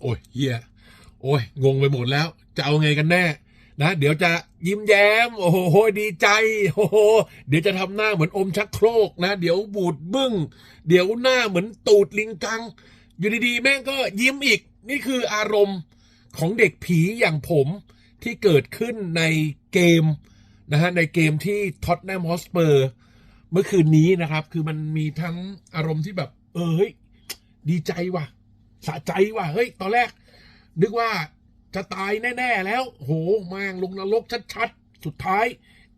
โอ้ยเฮียโอ้ยงงไปหมดแล้ว จะเอาไงกันแน่นะเดี๋ยวจะยิ้มแย้ม โอ้โหดีใจโอ้โหเดี๋ยวจะทำหน้าเหมือนอมชักโครกนะ เดี๋ยวบูดบึ้ง เดี๋ยวหน้าเหมือนตูดลิงกัง อยู่ดีๆ แม่งก็ยิ้มอีก นี่คืออารมณ์ของเด็กผีอย่างผมที่เกิดขึ้นในเกมนะฮะในเกมที่ท็อตแนมฮอสเปอร์เมื่อคืนนี้นะครับ คือมันมีทั้งอารมณ์ที่แบบ เออเฮ้ยดีใจว่ะ สะใจว่ะเฮ้ยตอนแรก นึกว่าจะตายแน่ ๆ แล้ว โหแม่งลงนรกชัดๆ สุดท้าย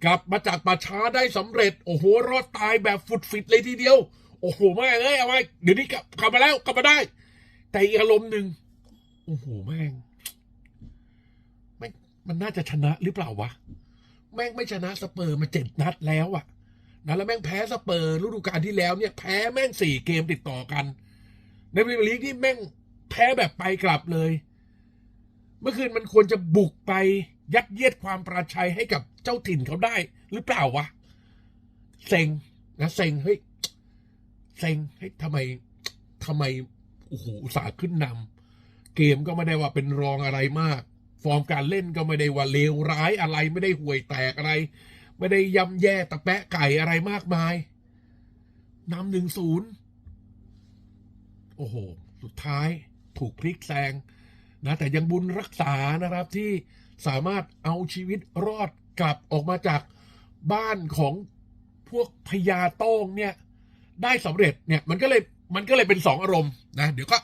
กลับมาจากป่าช้าได้สำเร็จ โอ้โห รอดตายแบบฟุดฟิตเลยทีเดียว โอ้โหแม่งเอ้ยเอาไว้เดี๋ยวนี้กลับกลับมาแล้วกลับมาได้ แต่อีกอารมณ์หนึ่งโอ้โหแม่งแม่งมันน่าจะชนะหรือเปล่าวะ แม่งไม่ชนะสเปอร์มาเจ็ดนัดแล้วอะนะแล้วแม่งแพ้สเปอร์ฤดูกาลที่แล้วเนี่ย แพ้แม่งสี่เกมติดต่อกัน ในพรีเมียร์ลีกนี่แม่งแพ้แบบไปกลับเลย เมื่อคืนมันควรจะบุกไปยัดเยียดความประชัยให้กับเจ้าถิ่นเขาได้ หรือเปล่าวะเซ็งนะเซ็งเฮ้ยเซ็งเฮ้ยทำไมทำไมโอ้โหอุตสาห์ขึ้นนำเกมก็ไม่ได้ว่าเป็นรองอะไรมาก ฟอร์มการเล่นก็ไม่ได้ว่าเลวร้ายอะไรไม่ได้ห่วยแตกอะไร ไม่ได้ยำแย่ตะแปะไก่อะไรมากมายนำหนึ่งศูนย์ โอ้โห สุดท้ายถูกพลิกแซงนะแต่ยังบุญรักษานะครับที่สามารถเอาชีวิตรอดกลับออกมาจากบ้านของพวกพญาโต้งเนี่ย ได้สำเร็จเนี่ยมันก็เลยมันก็เลยเป็นสองอารมณ์นะเดี๋ยวก็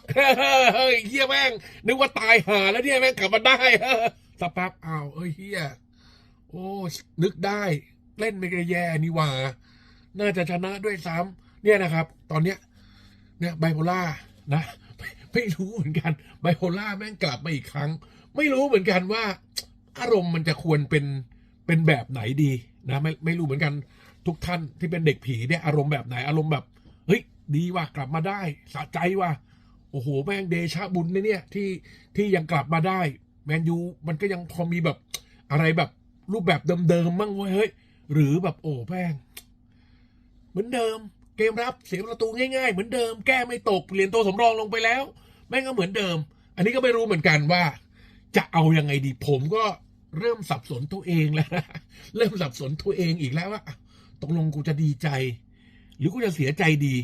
เฮ้ยเฮียแม่ง นึกว่าตายห่าแล้วเนี่ยแม่งกลับมาได้สักแป๊บอ้าวเอ้ยเฮียโอ้นึกได้เล่นไม่แย่นี่ว่า น่าจะชนะด้วยซ้ำเนี่ยนะครับ ตอนเนี้ย เนี่ยไบโพล่านะไม่รู้เหมือนกันไบโพล่าแม่งกลับมาอีกครั้ง ไม่รู้เหมือนกันว่า อารมณ์มันจะควรเป็นเป็นแบบไหนดีนะไม่ไม่รู้เหมือนกันทุกท่านที่เป็นเด็กผีเนี่ยอารมณ์แบบไหนอารมณ์แบบเฮ้ยดีว่ะกลับมาได้สะใจว่ะโอ้โหแม่งเดชะบุญนเนี่ย ที่ที่ยังกลับมาได้ แมนยูมันก็ยังพอมีแบบอะไรแบบรูปแบบเดิมๆมั่งเว้ยเฮ้ยหรือแบบโอ้แม่งเหมือนเดิม เกมรับเสียประตูง่ายๆ เหมือนเดิม แก้ไม่ตกเปลี่ยนตัวสำรองลงไปแล้ว แม่งก็เหมือนเดิม อันนี้ก็ไม่รู้เหมือนกันว่า จะเอายังไงดีผมก็เริ่มสับสนตัวเองแล้วนะเริ่มสับสนตัวเองอีกแล้วว่าตกลงกูจะดีใจ หรือกูจะเสียใจดี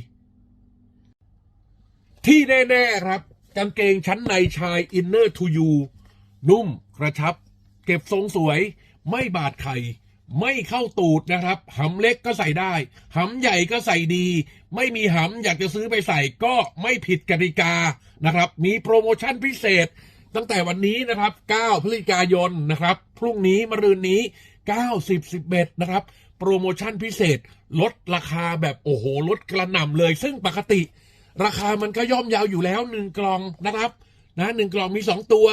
ที่แน่ๆครับกางเกงชั้นในชาย Inner to You นุ่มกระชับ เก็บทรงสวยไม่บาดไข่ ไม่เข้าตูดนะครับหำเล็กก็ใส่ได้หำใหญ่ก็ใส่ดี ไม่มีหำอยากจะซื้อไปใส่ก็ไม่ผิดกติกานะครับ มีโปรโมชั่นพิเศษ ตั้งแต่วันนี้นะครับ 9 พฤศจิกายนนะครับ พรุ่งนี้มะรืนนี้ 9 10 11 นะครับ โปรโมชั่นพิเศษ ลดราคาแบบโอ้โห ลดกระหน่ำเลย ซึ่งปกติ ราคามันก็ย่อมยาวอยู่แล้วหนึ่งกล่องนะครับนะหนึ่งกล่องมีสองตัว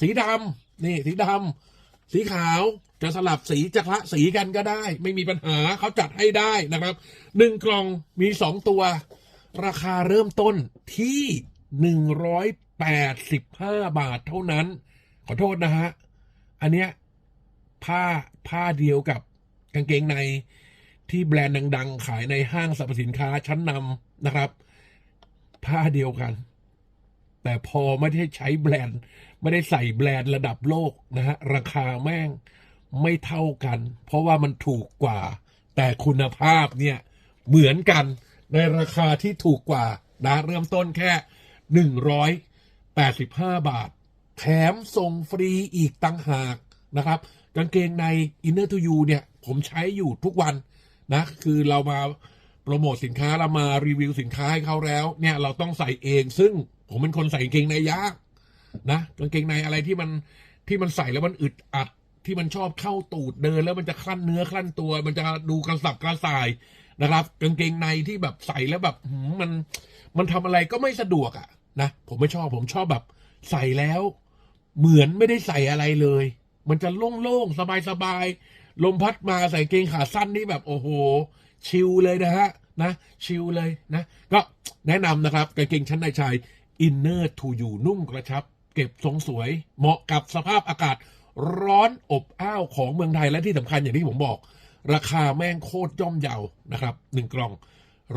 สีดำนี่สีดำ สีขาวจะสลับสีจะคละสีกันก็ได้ ไม่มีปัญหาเขาจัดให้ได้นะครับหนึ่งกล่องมีสองตัว ราคาเริ่มต้นที่หนึ่งร้อยแปดสิบห้าบาทเท่านั้น ขอโทษนะฮะ อันเนี้ยผ้าผ้าเดียวกับกางเกงในที่แบรนด์ดัง ๆ ขายในห้างสรรพสินค้าชั้นนำนะครับ ผ้าเดียวกัน แต่พอไม่ได้ใช้แบรนด์ ไม่ได้ใส่แบรนด์ระดับโลกนะฮะ ราคาแม่งไม่เท่ากัน เพราะว่ามันถูกกว่า แต่คุณภาพเนี่ย เหมือนกันในราคาที่ถูกกว่านะเริ่มต้นแค่หนึ่งร้อยแปดสิบห้าบาท แถมส่งฟรีอีกตั้งหากนะครับ กางเกงใน Inner to You เนี่ย ผมใช้อยู่ทุกวันนะ คือเรามาโปรโมทสินค้าเรามารีวิวสินค้าให้เขาแล้ว เนี่ยเราต้องใส่เองซึ่ง ผมเป็นคนใส่กางเกงในยากนะกางเกงในอะไรที่มันที่มันใส่แล้วมันอึดอัดที่มันชอบเข้าตูดเดิน แล้วมันจะคลั่นเนื้อคลั่นตัว มันจะดูกระสับกระส่ายนะครับกางเกงในที่แบบใส่แล้วแบบมันมันทำอะไรก็ไม่สะดวกอะนะผมไม่ชอบผมชอบแบบ ใส่แล้ว เหมือนไม่ได้ใส่อะไรเลย มันจะโล่งๆสบายๆลมพัดมาใส่เกงขาสั้นนี่แบบโอ้โห ชิลเลยนะฮะนะชิลเลยนะ ก็แนะนำนะครับกางเกงชั้นในชาย Inner to You นุ่มกระชับ เก็บทรงสวย เหมาะกับสภาพอากาศร้อนอบอ้าวของเมืองไทยและที่สำคัญอย่างที่ผมบอก ราคาแม่งโคตรย่อมเยาวนะครับหนึ่งกล่อง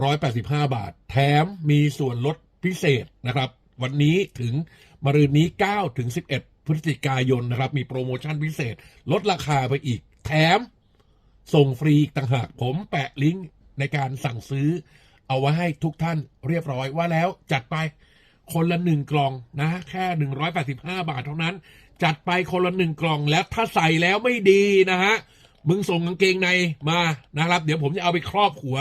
185 บาท แถมมีส่วนลดพิเศษนะครับ วันนี้ถึงมรืนนี้ 9 ถึง 11 พฤศจิกายนนะครับ มีโปรโมชั่นพิเศษ ลดราคาไปอีก แถม ส่งฟรีอีกต่างหากผมแปะลิงก์ในการสั่งซื้อ เอาไว้ให้ทุกท่านเรียบร้อยว่าแล้วจัดไป คนละหนึ่งกล่องนะแค่185บาทเท่านั้น จัดไปคนละหนึ่งกล่องแล้วถ้าใส่แล้วไม่ดีนะฮะมึงส่งกางเกงในมานะครับ เดี๋ยวผมจะเอาไปครอบหัว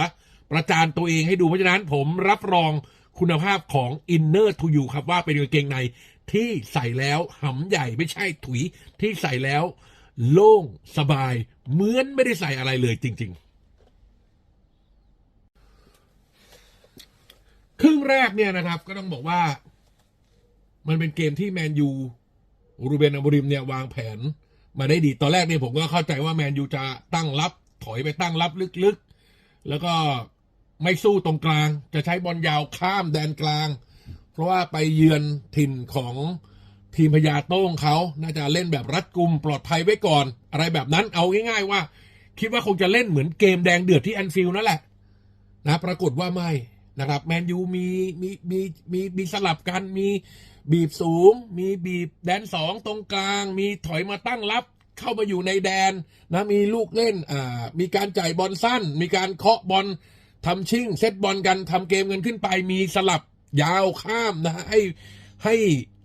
ประจานตัวเองให้ดูเพราะฉะนั้นผมรับรองคุณภาพของ Inner to You ครับว่าเป็นกางเกงในที่ใส่แล้วหำใหญ่ไม่ใช่ถุยที่ใส่แล้ว โล่งสบายเหมือนไม่ได้ใส่อะไรเลยจริง ๆ ครึ่ง แรกเนี่ยนะครับ ก็ต้องบอกว่า มันเป็นเกมที่แมนยูรูเบนอมริมเนี่ยวางแผนมาได้ดีตอนแรกเนี่ยผมก็เข้าใจว่าแมนยูจะตั้งรับถอยไปตั้งรับลึกๆ แล้วก็ไม่สู้ตรงกลาง จะใช้บอลยาวข้ามแดนกลาง เพราะว่าไปเยือนถิ่นของทีมพญาโต้งเขาน่าจะเล่นแบบรัดกุมปลอดภัยไว้ก่อน อะไรแบบนั้นเอาง่าย ๆ ว่า คิดว่าคงจะเล่นเหมือนเกมแดงเดือดที่แอนฟิลด์นั่นแหละนะปรากฏว่าไม่ นะครับแมนยูมีมีมีมีมีสลับกันมีบีบสูง มีบีบแดนสองตรงกลาง มีถอยมาตั้งรับเข้ามาอยู่ในแดนนะมีลูกเล่นอ่ามีการจ่ายบอลสั้น มีการเคาะบอลทำชิ่งเซตบอลกันทำเกมกันขึ้นไปมีสลับยาวข้ามนะฮะให้ให้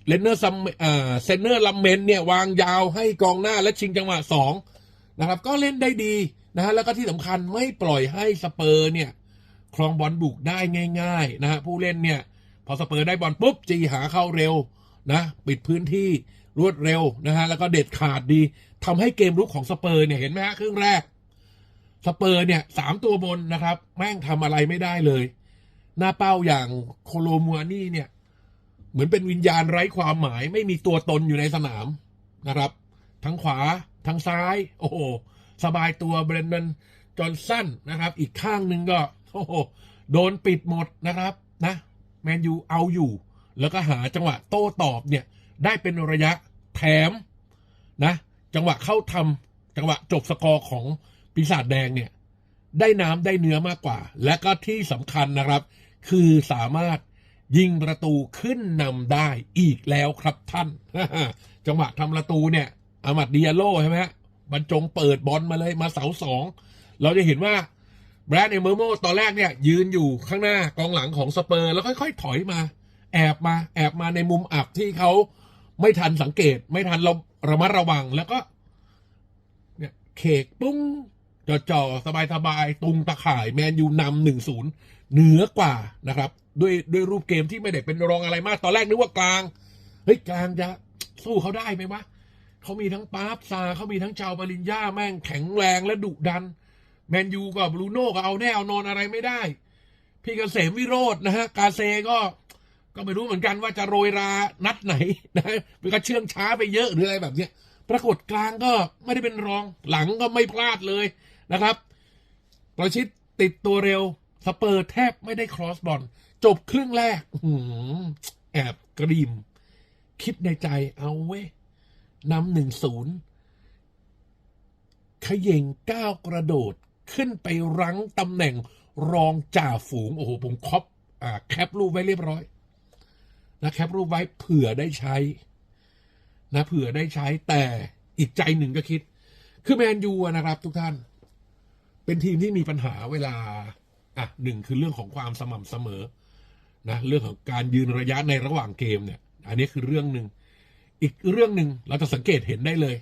เลนเนอร์ซัมอ่าเซนเนอร์ลัมเมนเนี่ยวางยาวให้กองหน้าและชิงจังหวะสองนะครับก็เล่นได้ดีนะฮะแล้วก็ที่สำคัญไม่ปล่อยให้สเปอร์เนี่ย ครองบอลบุกได้ง่ายๆนะฮะผู้เล่นเนี่ย พอสเปอร์ได้บอลปุ๊บจีหาเข้าเร็วนะ ปิดพื้นที่รวดเร็วนะฮะแล้วก็เด็ดขาดดีทำให้เกมรุกของสเปอร์เนี่ยเห็นไหมฮะครึ่งแรก สเปอร์เนี่ยสามตัวบนนะครับ แม่งทำอะไรไม่ได้เลย หน้าเป้าอย่างโคโลมัวนี่เนี่ย เหมือนเป็นวิญญาณไร้ความหมาย ไม่มีตัวตนอยู่ในสนามนะครับ ทั้งขวาทั้งซ้าย โอ้โหสบายตัวเบรนดันจอห์นสันนะครับ อีกข้างหนึ่งก็ โอ้โหโดนปิดหมดนะครับนะแมนยูเอาอยู่ แล้วก็หาจังหวะโต้ตอบเนี่ย ได้เป็นระยะแถมนะ จังหวะเข้าทำจังหวะจบสกอร์ของปีศาจแดงเนี่ย ได้น้ำได้เนื้อมากกว่า และก็ที่สำคัญนะครับ คือสามารถยิงประตูขึ้นนำได้อีกแล้วครับท่าน จังหวะทำประตูเนี่ยอามัดเดียโลใช่ไหมฮะบรรจงเปิดบอลมาเลยมาเสาสอง เราจะเห็นว่า แบรดเอเมอร์โมตอนแรกเนี่ยยืนอยู่ข้างหน้ากองหลังของสเปอร์ แล้วค่อย ๆ ถอยมา แอบมา แอบมาในมุมอับที่เขาไม่ทันสังเกต ไม่ทันเราระมัดระวังแล้วก็ เนี่ยเคกปุ้งจ่อจ่อสบายสบายๆตุงตะข่ายแมนยูนำหนึ่งศูนย์เหนือกว่านะครับ ด้วยด้วยรูปเกมที่ไม่ได้เป็นรองอะไรมาก ตอนแรกนึกว่ากลางเฮ้ยกลางจะสู้เขาได้ไหมวะเขามีทั้งปาร์ซาเขามีทั้งชาวบาลินญ่าแม่งแข็งแรงและดุดัน แมนยูกับบรูโน่ก็เอาแน่เอานอนอะไรไม่ได้ พี่เกษมวิโรจน์นะฮะ กาเซก็ก็ไม่รู้เหมือนกันว่าจะโรยรานัดไหนนะมันก็เชื่องช้าไปเยอะหรืออะไรแบบเนี้ย ปรากฏกลางก็ไม่ได้เป็นรองหลังก็ไม่พลาดเลยนะครับประชิดติดตัวเร็วสเปอร์แทบไม่ได้ครอสบอลจบครึ่งแรกอแอบกระดิมคิดในใจเอาเว้ยนำหนึ่งศูนย์ขย่งก้าวกระโดด ขึ้นไปรั้งตำแหน่งรองจ่าฝูง โอ้โห ผมครอปอ่าแคปรูปไว้เรียบร้อย นะแคปรูปไว้เผื่อได้ใช้ นะเผื่อได้ใช้แต่อีกใจหนึ่งก็คิด คือแมนยูนะครับ ทุกท่าน เป็นทีมที่มีปัญหาเวลา อะหนึ่งคือเรื่องของความสม่ำเสมอ นะ เรื่องของการยืนระยะในระหว่างเกมเนี่ย อันนี้คือเรื่องหนึ่ง อีกเรื่องหนึ่งเราจะสังเกตเห็นได้เลย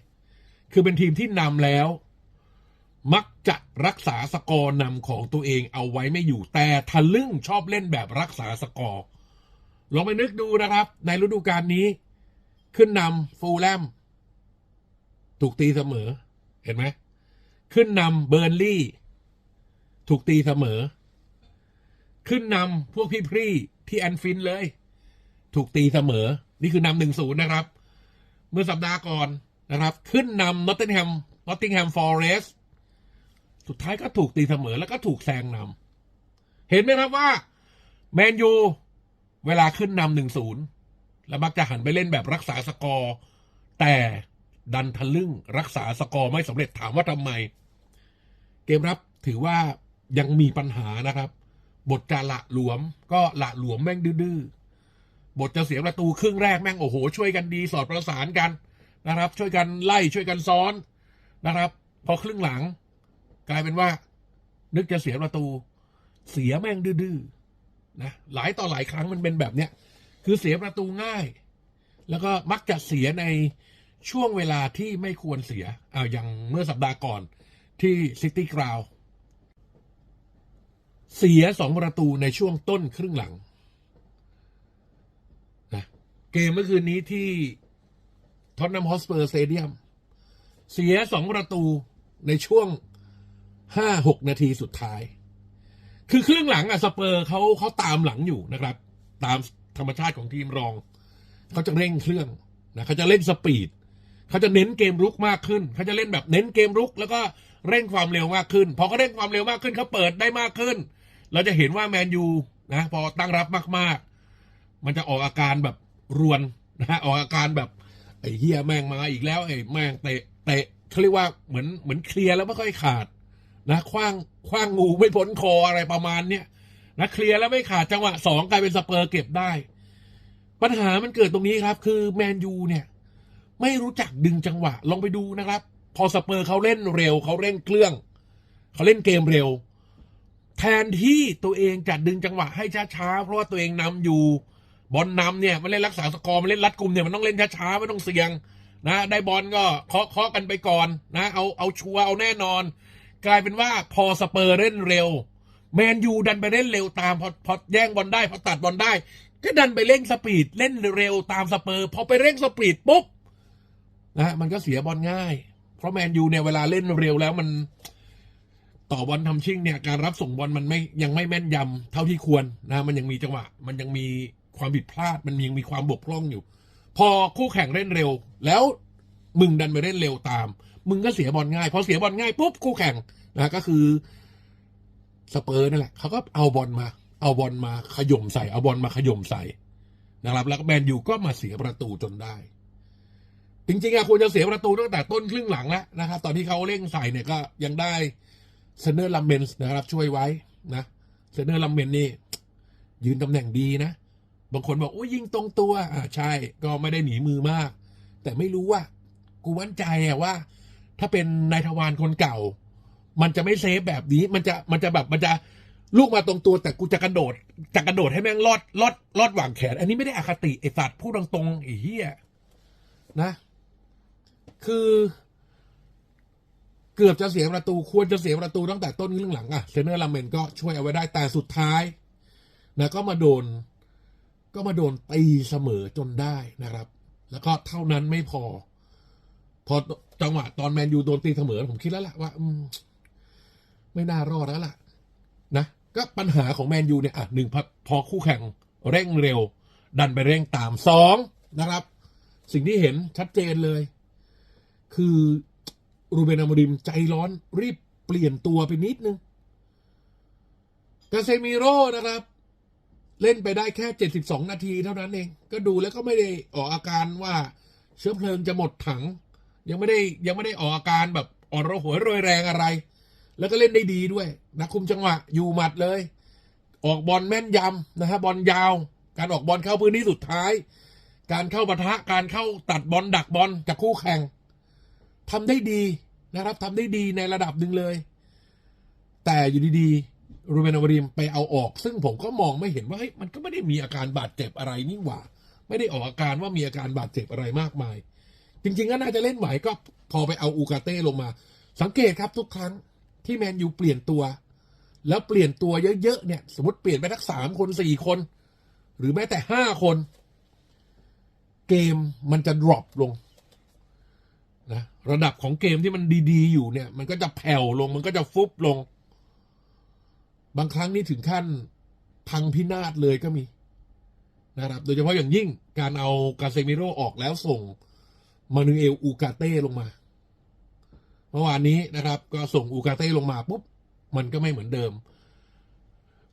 คือเป็นทีมที่นำแล้ว มักจะรักษาสกอร์นำของตัวเองเอาไว้ไม่อยู่แต่ทะลึ่งชอบเล่นแบบรักษาสกอร์ลองไปนึกดูนะครับ ในฤดูกาลนี้ ขึ้นนำฟูลแลมถูกตีเสมอ เห็นไหมขึ้นนำเบอร์ลี่ ถูกตีเสมอ ขึ้นนำพวกพี่พรี่ที่แอนฟินเลย ถูกตีเสมอ นี่คือนำหนึ่งศูนย์นะครับ เมื่อสัปดาห์ก่อนนะครับ ขึ้นนำนอตติงแฮมนอตติงแฮมฟอเรส สุดท้ายก็ถูกตีเสมอแล้วก็ถูกแซงนำเห็นไหมครับว่าแมนยูเวลาขึ้นนำหนึ่งศูนย์แล้วมักจะหันไปเล่นแบบรักษาสกอร์ แต่ดันทะลึ่งรักษาสกอร์ไม่สำเร็จถามว่าทำไม เกมรับถือว่ายังมีปัญหานะครับ บทจะละหลวม ก็ละหลวมแม่งดื้อบทจะเสียประตูครึ่งแรกแม่งโอ้โห ช่วยกันดีสอดประสานกันนะครับ ช่วยกันไล่ช่วยกันซ้อนนะครับ พอครึ่งหลัง กลายเป็นว่า นึกจะเสียประตู เสียแม่งดื้อๆนะหลายต่อหลายครั้งมันเป็นแบบเนี้ยคือเสียประตูง่าย แล้วก็มักจะเสียในช่วงเวลาที่ไม่ควรเสียอ่าอย่างเมื่อสัปดาห์ก่อนที่ซิตี้กราวเสียสองประตูในช่วงต้นครึ่งหลังนะเกมเมื่อคืนนี้ที่ท็อตแนมฮอสเปอร์สเตเดียม เสียสองประตูในช่วง ห้าหกนาทีสุดท้าย คือครึ่งหลังอะสเปอร์เขาเขาตามหลังอยู่นะครับ ตามธรรมชาติของทีมรอง เขาจะเร่งเครื่องนะเขาจะเล่นสปีดเขาจะเน้นเกมรุกมากขึ้น เขาจะเล่นแบบเน้นเกมรุก แล้วก็เร่งความเร็วมากขึ้น พอเขาเร่งความเร็วมากขึ้นเขาเปิดได้มากขึ้น เราจะเห็นว่าแมนยูนะพอตั้งรับมากๆ มันจะออกอาการแบบรวนนะฮะออกอาการแบบไอ้เฮียแม่งมาอีกแล้วไอ้แม่งเตะเตะเขาเรียกว่าเหมือนเหมือนเคลียร์แล้วไม่ค่อยขาด นะคว้างคว้างงูไม่พ้นคออะไรประมาณเนี้ยนะเคลียร์แล้วไม่ขาดจังหวะสองกลายเป็นสเปอร์เก็บได้ ปัญหามันเกิดตรงนี้ครับ คือแมนยูเนี่ย ไม่รู้จักดึงจังหวะ ลองไปดูนะครับ พอสเปอร์เขาเล่นเร็วเขาเร่งเครื่องเขาเล่นเกมเร็ว แทนที่ตัวเองจะดึงจังหวะให้ช้าๆเพราะว่าตัวเองนำอยู่บอลนำเนี่ยมันเล่นรักษาสกอร์มันเล่นรัดกลุ่มเนี่ยมันต้องเล่นช้าๆไม่ต้องเสี่ยงนะ ได้บอลก็เคาะเคาะกันไปก่อนนะ เอาเอาชัวร์เอาแน่นอน กลายเป็นว่าพอสเปอร์เล่นเร็ว แมนยูดันไปเล่นเร็วตามพอพอแย่งบอลได้พอตัดบอลได้ ก็ดันไปเร่งสปีดเล่นเร็วตามสเปอร์ พอไปเร่งสปีดปุ๊บนะมันก็เสียบอลง่าย เพราะแมนยูเนี่ยเวลาเล่นเร็วแล้วมันต่อบอลทำชิ่งเนี่ยการรับส่งบอลมันไม่ยังไม่แม่นยำเท่าที่ควรนะมันยังมีจังหวะ มันยังมีความผิดพลาด มันยังมีความบกพร่องอยู่ พอคู่แข่งเล่นเร็ว แล้วมึงดันไปเล่นเร็วตาม มึงก็เสียบอลง่ายพอเสียบอลง่ายปุ๊บคู่แข่งนะก็คือสเปอร์นั่นแหละเขาก็เอาบอลมา เอาบอลมาขย่มใส่ เอาบอลมาขย่มใส่นะครับ แล้วก็แมนยูก็มาเสียประตูจนได้ จริงๆอะควรจะเสียประตูตั้งแต่ต้นครึ่งหลังแล้วนะครับ ตอนที่เขาเร่งใส่เนี่ยก็ยังได้เซนเนอร์ลัมเมนส์นะครับ ช่วยไว้นะเซนเนอร์ลัมเมนนี่ ยืนตำแหน่งดีนะ บางคนบอกโอ้ยิงตรงตัว อ่าใช่ ก็ไม่ได้หนีมือมาก แต่ไม่รู้ว่า กูมั่นใจอะว่า ถ้าเป็นนายทวารคนเก่า มันจะไม่เซฟแบบนี้ มันจะมันจะแบบมันจะลูกมาตรงตัวแต่กูจะกระโดดจะกระโดดให้แม่งลอดลอดลอดหว่างแขน อันนี้ไม่ได้อคติไอสัตว์พูดตรงๆไอ้เหี้ยนะ คือ เกือบจะเสียประตูควรจะเสียประตูตั้งแต่ต้นครึ่องหลังอะเซนเนอร์ลาเมนก็ช่วยเอาไว้ได้แต่สุดท้ายนะก็มาโดน ก็มาโดนตีเสมอจนได้นะครับ แล้วก็เท่านั้นไม่พอ พอ จังหวะตอนแมนยูโดนตีเสมอผมคิดแล้วล่ะว่า อืม ไม่น่ารอดแล้วล่ะ นะก็ปัญหาของแมนยูเนี่ยอะหนึ่งพอพอคู่แข่งเร่งเร็ว ดันไปเร่งตามสองนะครับ สิ่งที่เห็นชัดเจนเลย คือรูเบนอามริมใจร้อนรีบเปลี่ยนตัวไปนิดนึงกาเซมิโร่นะครับ เล่นไปได้แค่ 72 นาทีเท่านั้นเอง ก็ดูแล้วก็ไม่ได้ออกอาการว่าเชื้อเพลิงจะหมดถัง ยังไม่ได้ยังไม่ได้ออกอาการแบบอ่อนระหวยโรยแรงอะไร แล้วก็เล่นได้ดีด้วยนะคุมจังหวะอยู่หมัดเลย ออกบอลแม่นยำนะฮะบอลยาว การออกบอลเข้าพื้นที่สุดท้าย การเข้าปะทะการเข้าตัดบอลดักบอลจากคู่แข่งทำได้ดีนะครับทำได้ดีในระดับหนึ่งเลย แต่อยู่ดีๆรูเบนอมริมไปเอาออก ซึ่งผมก็มองไม่เห็นว่าเฮ้ยมันก็ไม่ได้มีอาการบาดเจ็บอะไรนี่หว่า ไม่ได้ออกอาการว่ามีอาการบาดเจ็บอะไรมากมาย จริง ๆ ก็น่าจะเล่นไหวก็พอไปเอาอูกาเต้ลงมา สังเกตครับทุกครั้งที่แมนยูเปลี่ยนตัว แล้วเปลี่ยนตัวเยอะๆเนี่ย สมมติเปลี่ยนไปทักสามคนสี่คน หรือแม้แต่ห้าคน เกมมันจะ drop ลงนะระดับของเกมที่มันดีๆ อยู่เนี่ย มันก็จะแผ่วลงมันก็จะฟุบลง บางครั้งนี่ถึงขั้นพังพินาศเลยก็มีนะครับ โดยเฉพาะอย่างยิ่งการเอากาเซมิโร่ออกแล้วส่ง มานูเอลอูกาเต้ลงมาเมื่อวานนี้นะครับ ก็ส่งอูกาเต้ลงมาปุ๊บ มันก็ไม่เหมือนเดิม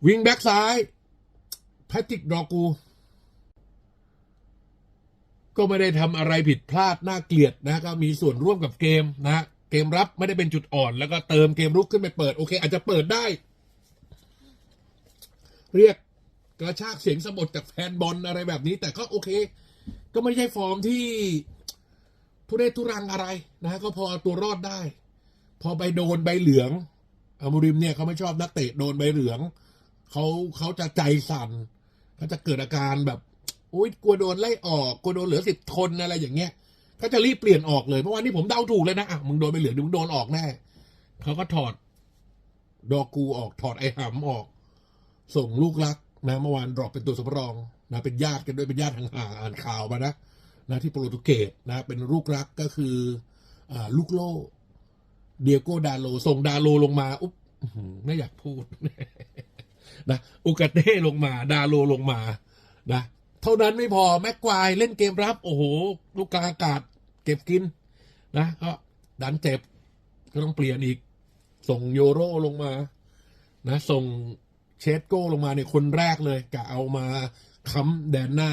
วิงแบ็กซ้ายแพทริกดอกู ก็ไม่ได้ทำอะไรผิดพลาดน่าเกลียดนะก็มีส่วนร่วมกับเกมนะเกมรับไม่ได้เป็นจุดอ่อน แล้วก็เติมเกมรุกขึ้นไปเปิด โอเค อาจจะเปิดได้ เรียกกระชากเสียงสะบดจากแฟนบอลอะไรแบบนี้ แต่ก็โอเค ก็ไม่ใช่ฟอร์มที่ ทุเรศทุรังอะไรนะฮะก็พอเอาตัวรอดได้ พอไปโดนใบเหลืองอามูริมเนี่ยเขาไม่ชอบนักเตะโดนใบเหลืองเขาเขาจะใจสั่นเขาจะเกิดอาการแบบอุ้ยกลัวโดนไล่ออกกลัวโดนเหลือสิบคนอะไรอย่างเงี้ยเขาจะรีบเปลี่ยนออกเลยเมื่อวานนี้ผมเดาถูกเลยนะอะมึงโดนใบเหลืองมึงโดนออกแน่เขาก็ถอดดอกูออกถอดไอหำออก ส่งลูกรักนะเมื่อวานดรอปเป็นตัวสำรองนะเป็นญาติกันด้วยเป็นญาติห่างๆอ่านข่าวมานะ นะที่โปรตุเกสนะเป็นลูกรักก็คืออลูกโลเดียโกดาโลส่งดาโลลงมาอุ๊บไม่อยากพูดนะอุกาเต้ลงมา ดาโลลงมานะเท่านั้นไม่พอแม็กควายเล่นเกมรับ โอ้โห ลูกกลางอากาศ เก็บกิน นะก็ดันเจ็บ ก็ต้องเปลี่ยนอีก ส่งโยโรลงมา นะ ส่งเชสโก้ลงมาเนี่ยคนแรกเลยกะเอามาค้ำแดนหน้า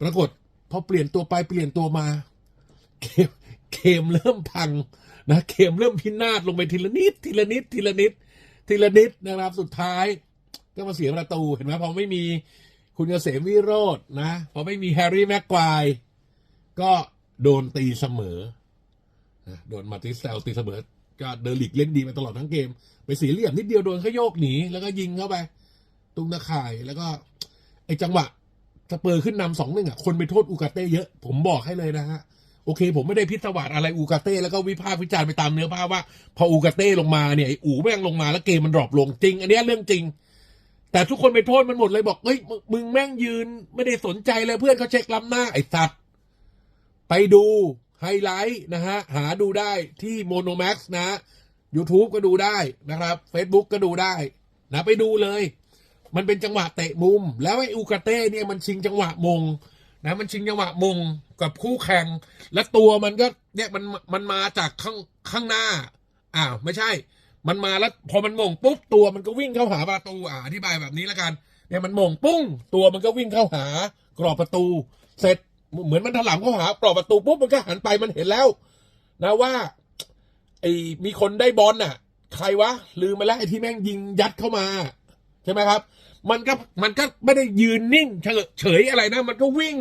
ปรากฏ อเปลี่ยนตัวไปเปลี่ยนตัวมา เกมเกมเริ่มพังนะเกมเริ่มพินาศลงไปทีละนิด ทีละนิด ทีละนิด ทีละนิดนะครับ สุดท้าย ก็มาเสียประตูเห็นไหมพอไม่มีคุณเกษมวิโรจน์นะพอไม่มีแฮร์รี่แม็กควายก็โดนตีเสมอนะโดนมาติสเซลตีเสมอ ก็เดอลิกเล่นดีมาตลอดทั้งเกม ไปสีเหลี่ยมนิดเดียวโดนเขาโยกหนี แล้วก็ยิงเข้าไป ตุงตะข่ายแล้วก็ ไอจังหวะ สเปอร์ขึ้นนำสองหนึ่งอะคนไปโทษอูกาเต้เยอะ ผมบอกให้เลยนะฮะโอเค ผมไม่ได้พิศวาสอะไรอูกาเต้แล้วก็วิพากษ์วิจารณ์ไปตามเนื้อผ้าว่า พออูกาเต้ลงมาเนี่ยไอ้อูแม่งลงมาแล้วเกมมันดรอปลงจริง อันนี้เรื่องจริง แต่ทุกคนไปโทษมันหมดเลยบอกเฮ้ยมึงมึงแม่งยืน ไม่ได้สนใจเลยเพื่อนเขาเช็คล้ำหน้าไอ้สัตว์ไปดูไฮไลท์นะฮะ หาดูได้ที่โมโนแม็กซ์นะ YouTube ก็ดูได้นะครับ Facebook ก็ดูได้นะไปดูเลย มันเป็นจังหวะเตะมุม แล้วไอ้อูกาเต้เนี่ยมันชิงจังหวะมงนะมันชิงจังหวะมงกับคู่แข่ง และตัวมันก็เนี่ยมันมันมาจากข้างข้างหน้าอ้าไม่ใช่ มันมาแล้วพอมันมงปุ๊บตัวมันก็วิ่งเข้าหาประตูอ่าอธิบายแบบนี้แล้วกันเนี่ยมันมงปุ้ง ตัวมันก็วิ่งเข้าหากรอบประตู เสร็จเหมือนมันถลำเข้าหากรอบประตูปุ๊บมันก็หันไปมันเห็นแล้ว นะว่าไอ้มีคนได้บอลน่ะ ใครวะลืมไปแล้วไอ้ที่แม่งยิงยัดเข้ามา ใช่ไหมครับ มันก็มันก็ไม่ได้ยืนนิ่งเฉยเฉยอะไรนะ มันก็วิ่ง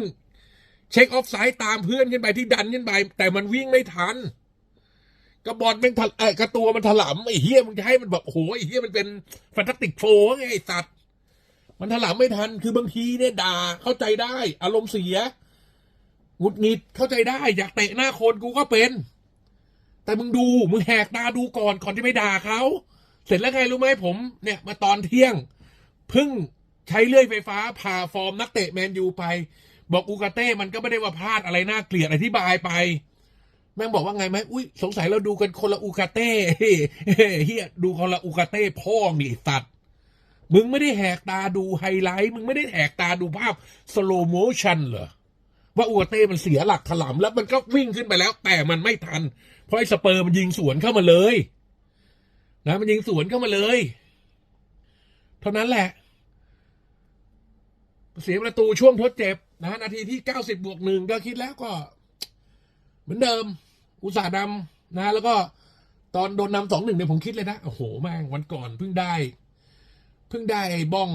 เช็คออฟไซด์ตามเพื่อนขึ้นไปที่ดันขึ้นไป แต่มันวิ่งไม่ทันกระบอลแม่งถลเออกระตัวมันถลำไอ้เฮียมึงจะให้มันแบบโอ้โหไอ้เฮียมันเป็นแฟนตาติกโฟไงไอ้สัตว์มันถลำไม่ทันคือบางทีเนี่ยด่าเข้าใจได้ อารมณ์เสียหงุดหงิดเข้าใจได้ อยากเตะหน้าคนกูก็เป็น แต่มึงดูมึงแหกตาดูก่อนก่อนที่ไม่ด่าเขาเสร็จแล้วไงรู้ไหมผม เนี่ย มาตอนเที่ยง เพิ่งใช้เลื่อยไฟฟ้าพาฟอร์มนักเตะแมนยูไป บอกอูกาเต้มันก็ไม่ได้ว่าพลาดอะไรน่าเกลียดอธิบายไปแม่งบอกว่าไงไหมอุ้ยสงสัยเราดูกันคนละอูกาเต้เฮียดูคนละอูกาเต้พ่อนี่ไอ้สัตว์มึงไม่ได้แหกตาดูไฮไลท์มึงไม่ได้แหกตาดูภาพสโลโมชันเหรอว่าอูกาเต้มันเสียหลักถลำแล้วมันก็วิ่งขึ้นไปแล้ว แต่มันไม่ทัน เพราะไอ้สเปอร์มันยิงสวนเข้ามาเลย นะ มันยิงสวนเข้ามาเลย เท่านั้นแหละ เสียประตูช่วงทดเจ็บนะนาทีที่เก้าสิบบวกหนึ่งก็คิดแล้วก็ เหมือนเดิม อุตส่าห์นำนะ แล้วก็ตอนโดนนำสองหนึ่งเนี่ยผมคิดเลยนะ โอ้โหแม่งวันก่อนเพิ่งได้ เพิ่งได้ไอ้บ้อง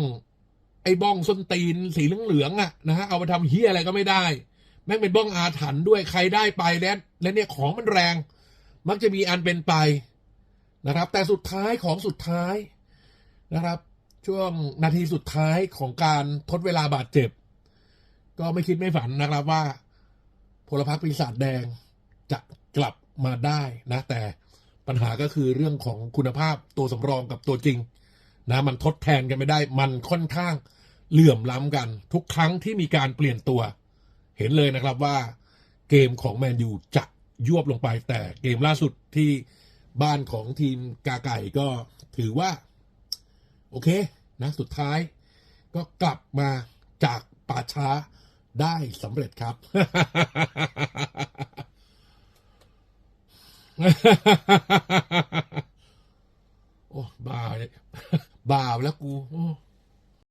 ไอ้บ้องส้นตีนสีเหลืองๆอะนะฮะเอาไปทำเฮียอะไรก็ไม่ได้ แม่งเป็นบ้องอาถรรพ์ด้วยใครได้ไปแล้วและเนี่ยของมันแรง มักจะมีอันเป็นไปนะครับ แต่สุดท้ายของสุดท้ายนะครับ ช่วงนาทีสุดท้ายของการทดเวลาบาดเจ็บ ก็ไม่คิดไม่ฝันนะครับว่าพลพรรคปีศาจแดงจะกลับมาได้นะ แต่ปัญหาก็คือเรื่องของคุณภาพตัวสำรองกับตัวจริงนะมันทดแทนกันไม่ได้ มันค่อนข้างเหลื่อมล้ำกัน ทุกครั้งที่มีการเปลี่ยนตัว เห็นเลยนะครับว่าเกมของแมนยูจะยวบลงไป แต่เกมล่าสุดที่บ้านของทีมกาไก่ก็ถือว่า โอเคนะสุดท้าย ก็กลับมาจากป่าช้าได้สำเร็จครับ โอ้ บ้าเลยบ้าแล้วกู โอ้